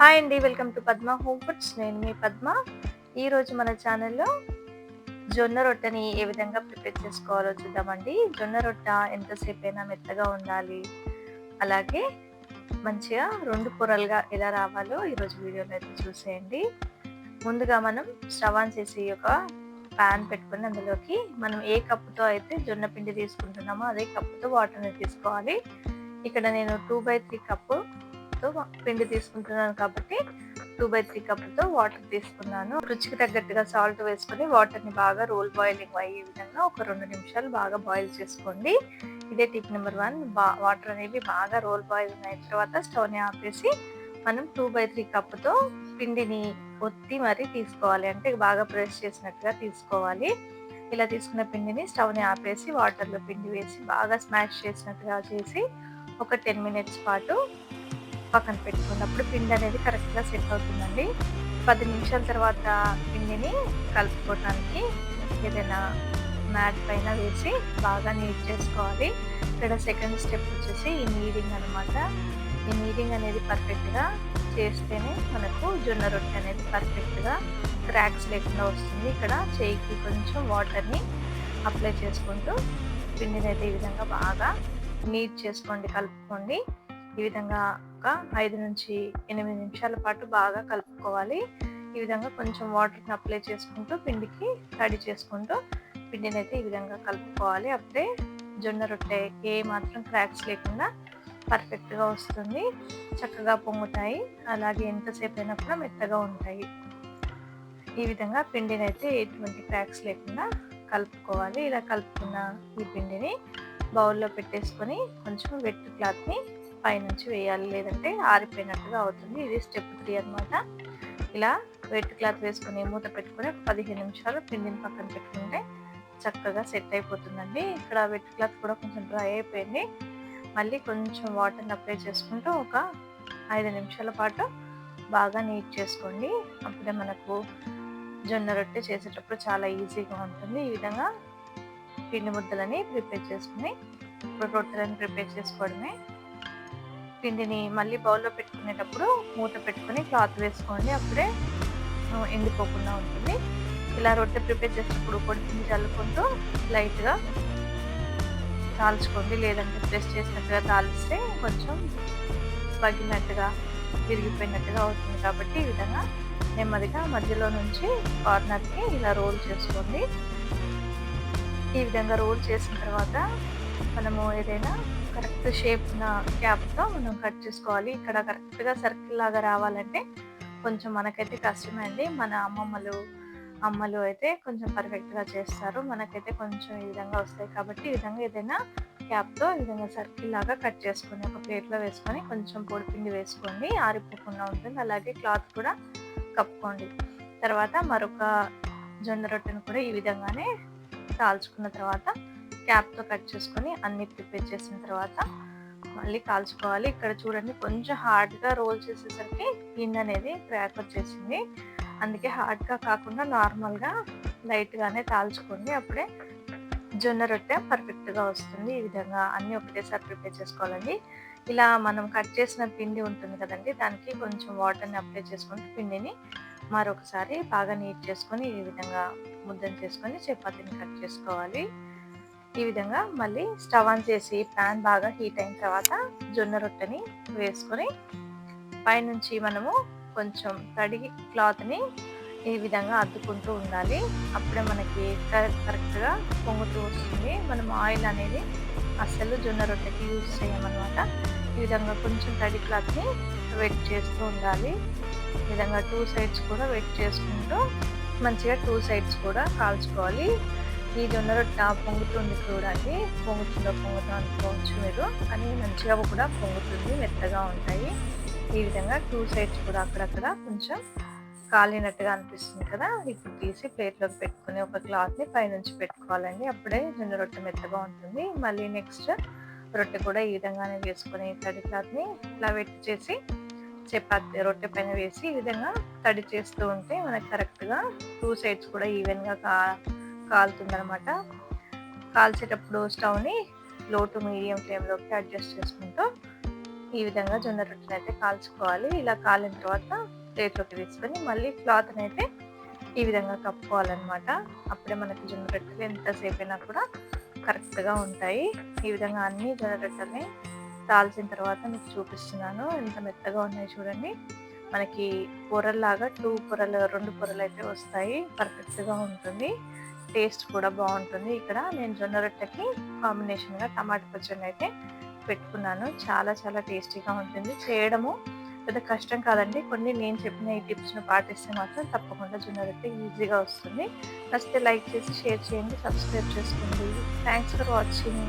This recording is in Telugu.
హాయ్ అండి welcome to Padma home foods. నేను మీ పద్మ. ఈరోజు మన ఛానల్లో జొన్న రొట్టెని ఏ విధంగా ప్రిపేర్ చేసుకోవాలో చూద్దామండి. జొన్న రొట్ట ఎంతసేపు అయినా మెత్తగా ఉండాలి. అలాగే మంచిగా రెండు పొరలుగా ఎలా రావాలో ఈరోజు వీడియోలో అయితే చూసేయండి. ముందుగా మనం స్టవ్ ఆన్ చేసి ఒక ప్యాన్ పెట్టుకుని అందులోకి మనం ఏ కప్పుతో అయితే జొన్న పిండి తీసుకుంటున్నామో అదే కప్పుతో వాటర్ని తీసుకోవాలి. ఇక్కడ నేను టూ బై త్రీ కప్పు పిండి తీసుకుంటున్నాను కాబట్టి టూ బై త్రీ కప్పుతో వాటర్ తీసుకున్నాను. రుచికి తగ్గట్టుగా సాల్ట్ వేసుకొని వాటర్ని బాగా రోల్ బాయిలింగ్ అయ్యే విధంగా ఒక రెండు నిమిషాలు బాగా బాయిల్ చేసుకోండి. ఇదే టిప్ నెంబర్ వన్ వాటర్ అనేవి బాగా రోల్ బాయిల్ అయిన తర్వాత స్టవ్ని ఆపేసి మనం టూ బై త్రీ కప్పుతో పిండిని ఒత్తి మరీ తీసుకోవాలి. అంటే బాగా ప్రెస్ చేసినట్టుగా తీసుకోవాలి. ఇలా తీసుకున్న పిండిని స్టవ్ని ఆపేసి వాటర్లో పిండి వేసి బాగా స్మాష్ చేసినట్టుగా చేసి ఒక టెన్ మినిట్స్ పాటు పక్కన పెట్టుకున్నప్పుడు పిండి అనేది కరెక్ట్గా సెట్ అవుతుందండి. పది నిమిషాల తర్వాత పిండిని కలుపుకోవటానికి ఏదైనా మ్యాట్ పైన వేసి బాగా నీట్ చేసుకోవాలి. ఇక్కడ సెకండ్ స్టెప్ వచ్చేసి ఈ నీడింగ్ అనమాట ఈ నీడింగ్ అనేది పర్ఫెక్ట్గా చేస్తేనే మనకు జొన్న రొట్టె అనేది పర్ఫెక్ట్గా క్రాక్స్ లేకుండా వస్తుంది. ఇక్కడ చేయికి కొంచెం వాటర్ని అప్లై చేసుకుంటూ పిండిని అయితే ఈ విధంగా బాగా నీట్ చేసుకోండి కలుపుకోండి. ఈ విధంగా ఒక ఐదు నుంచి ఎనిమిది నిమిషాల పాటు బాగా కలుపుకోవాలి. ఈ విధంగా కొంచెం వాటర్ని అప్లై చేసుకుంటూ పిండికి తడి చేసుకుంటూ పిండిని అయితే ఈ విధంగా కలుపుకోవాలి. అప్పుడే జొన్న రొట్టె ఏ మాత్రం క్రాక్స్ లేకుండా పర్ఫెక్ట్గా వస్తుంది. చక్కగా పొంగుతాయి. అలాగే ఎంతసేపు అయినా కూడా మెత్తగా ఉంటాయి. ఈ విధంగా పిండిని అయితే ఎటువంటి క్రాక్స్ లేకుండా కలుపుకోవాలి. ఇలా కలుపుకున్న ఈ పిండిని బౌల్లో పెట్టేసుకొని కొంచెం వెట్ క్లాత్ని పైనుంచి వేయాలి లేదంటే ఆరిపోయినట్టుగా అవుతుంది. ఇది స్టెప్ త్రీ అనమాట ఇలా వెట్ క్లాత్ వేసుకొని మూత పెట్టుకొని పదిహేను నిమిషాలు పిండిని పక్కన పెట్టుకుంటే చక్కగా సెట్ అయిపోతుందండి. ఇక్కడ వెట్ క్లాత్ కూడా కొంచెం డ్రై అయిపోయింది. మళ్ళీ కొంచెం వాటర్ని అప్లై చేసుకుంటూ ఒక ఐదు నిమిషాల పాటు బాగా నీట్ చేసుకోండి. అప్పుడే మనకు జొన్న రొట్టె చేసేటప్పుడు చాలా ఈజీగా ఉంటుంది. ఈ విధంగా పిండి ముద్దలని ప్రిపేర్ చేసుకుని ఇప్పుడు రొట్టెలను ప్రిపేర్ చేసుకోవడమే పిండిని మళ్ళీ బౌల్లో పెట్టుకునేటప్పుడు మూత పెట్టుకుని క్లాత్ వేసుకోండి. అప్పుడే ఎండిపోకుండా ఉంటుంది. ఇలా రొట్టె ప్రిపేర్ చేసినప్పుడు పొడి పిండి చల్లుకుంటూ లైట్గా కాల్చుకోండి లేదంటే ప్రెస్ చేసినట్టుగా తాలిస్తే కొంచెం పగిలినట్టుగా విరిగిపోయినట్టుగా అవుతుంది. కాబట్టి ఈ విధంగా నెమ్మదిగా మధ్యలో నుంచి కార్నర్కి ఇలా రోల్ చేసుకోండి. ఈ విధంగా రోల్ చేసిన తర్వాత మనము ఏదైనా కరెక్ట్ షేప్ క్యాప్తో మనం కట్ చేసుకోవాలి. ఇక్కడ కరెక్ట్గా సర్కిల్ లాగా రావాలంటే కొంచెం మనకైతే కష్టమే అండి. మన అమ్మమ్మలు అమ్మలు అయితే కొంచెం పర్ఫెక్ట్గా చేస్తారు. మనకైతే కొంచెం ఈ విధంగా వస్తాయి. కాబట్టి ఈ విధంగా ఏదైనా క్యాప్తో ఈ విధంగా సర్కిల్ లాగా కట్ చేసుకొని ఒక ప్లేట్లో వేసుకొని కొంచెం పొడిపిండి వేసుకోండి. ఆరిపోకుండా ఉంటుంది. అలాగే క్లాత్ కూడా కప్పుకోండి. తర్వాత మరొక జొన్న రొట్టెను కూడా ఈ విధంగానే కాల్చుకున్న తర్వాత క్యాప్తో కట్ చేసుకొని అన్ని ప్రిపేర్ చేసిన తర్వాత మళ్ళీ కాల్చుకోవాలి. ఇక్కడ చూడండి కొంచెం హార్డ్గా రోల్ చేసేసరికి పిన్ అనేది క్రాక్ వచ్చేసింది. అందుకే హార్డ్గా కాకుండా నార్మల్గా లైట్గానే కాల్చుకోండి అప్పుడే జొన్న రొట్టె పర్ఫెక్ట్గా వస్తుంది. ఈ విధంగా అన్నీ ఒకటేసారి ప్రిపేర్ చేసుకోవాలండి. ఇలా మనం కట్ చేసిన పిండి ఉంటుంది కదండి దానికి కొంచెం వాటర్ని అప్లై చేసుకుంటే పిండిని మరొకసారి బాగా నీట్ చేసుకొని ఈ విధంగా ముద్దను చేసుకొని చపాతీని కట్ చేసుకోవాలి. ఈ విధంగా మళ్ళీ స్టవ్ ఆన్ చేసి ప్యాన్ బాగా హీట్ అయిన తర్వాత జొన్న రొట్టెని వేసుకొని పైనుంచి మనము కొంచెం తడి క్లాత్ని ఈ విధంగా అద్దుకుంటూ ఉండాలి. అప్పుడే మనకి కరెక్ట్గా పొంగుతూ వస్తుంది. మనం ఆయిల్ అనేది అస్సలు జొన్న రొట్టెకి యూజ్ చేయమన్నమాట. ఈ విధంగా కొంచెం తడి క్లాత్ని వెట్ చేస్తూ ఉండాలి. ఈ విధంగా టూ సైడ్స్ కూడా వెట్ చేసుకుంటూ మంచిగా టూ సైడ్స్ కూడా కాల్చుకోవాలి. ఈ జొన్న రొట్టె పొంగుతుంది చూడండి. పొంగుతుందో పొంగుతా అనుకోవచ్చు మీరు. కానీ మంచిగా కూడా పొంగుతుంది మెత్తగా ఉంటాయి. ఈ విధంగా టూ సైడ్స్ కూడా అక్కడక్కడ కొంచెం కాలినట్టుగా అనిపిస్తుంది కదా. ఇప్పుడు తీసి ప్లేట్లోకి పెట్టుకుని ఒక క్లాత్ని పైనుంచి పెట్టుకోవాలండి. అప్పుడే జొన్న రొట్టె మెత్తగా ఉంటుంది. మళ్ళీ నెక్స్ట్ రొట్టె కూడా ఈ విధంగానే వేసుకొని తడి క్లాత్ని ఇట్లా వెట్ చేసి చపాతి రొట్టె పైన వేసి ఈ విధంగా తడి చేస్తూ ఉంటే మనకి కరెక్ట్గా టూ సైడ్స్ కూడా ఈవెన్గా కా కాలుతుందనమాట కాల్చేటప్పుడు స్టవ్ని లో టు మీడియం ఫ్లేమ్లోకి అడ్జస్ట్ చేసుకుంటూ ఈ విధంగా జొన్న రొట్టెని అయితే కాల్చుకోవాలి. ఇలా కాలిన తర్వాత ప్లేట్లోకి తీసుకొని మళ్ళీ క్లాత్ని అయితే ఈ విధంగా కప్పుకోవాలన్నమాట. అప్పుడే మనకి జొన్న రొట్టెలు ఎంతసేపు అయినా కూడా కరెక్ట్గా ఉంటాయి. ఈ విధంగా అన్ని జొన్న రొట్టెల్ని కాల్చిన తర్వాత మీకు చూపిస్తున్నాను. ఎంత మెత్తగా ఉన్నాయి చూడండి. మనకి పొరల్లాగా టూ పొరలు రెండు పొరలు అయితే వస్తాయి. పర్ఫెక్ట్గా ఉంటుంది. టేస్ట్ కూడా బాగుంటుంది. ఇక్కడ నేను జొన్న రొట్టెకి కాంబినేషన్గా టమాటా పచ్చడిని అయితే పెట్టుకున్నాను. చాలా చాలా టేస్టీగా ఉంటుంది. చేయడము పెద్ద కష్టం కాదండి. కొన్ని నేను చెప్పిన ఈ టిప్స్ను పాటిస్తే మాత్రం తప్పకుండా జొన్న రొట్టె ఈజీగా వస్తుంది. నచ్చితే లైక్ చేసి షేర్ చేయండి సబ్స్క్రైబ్ చేసుకోండి. Thanks for watching.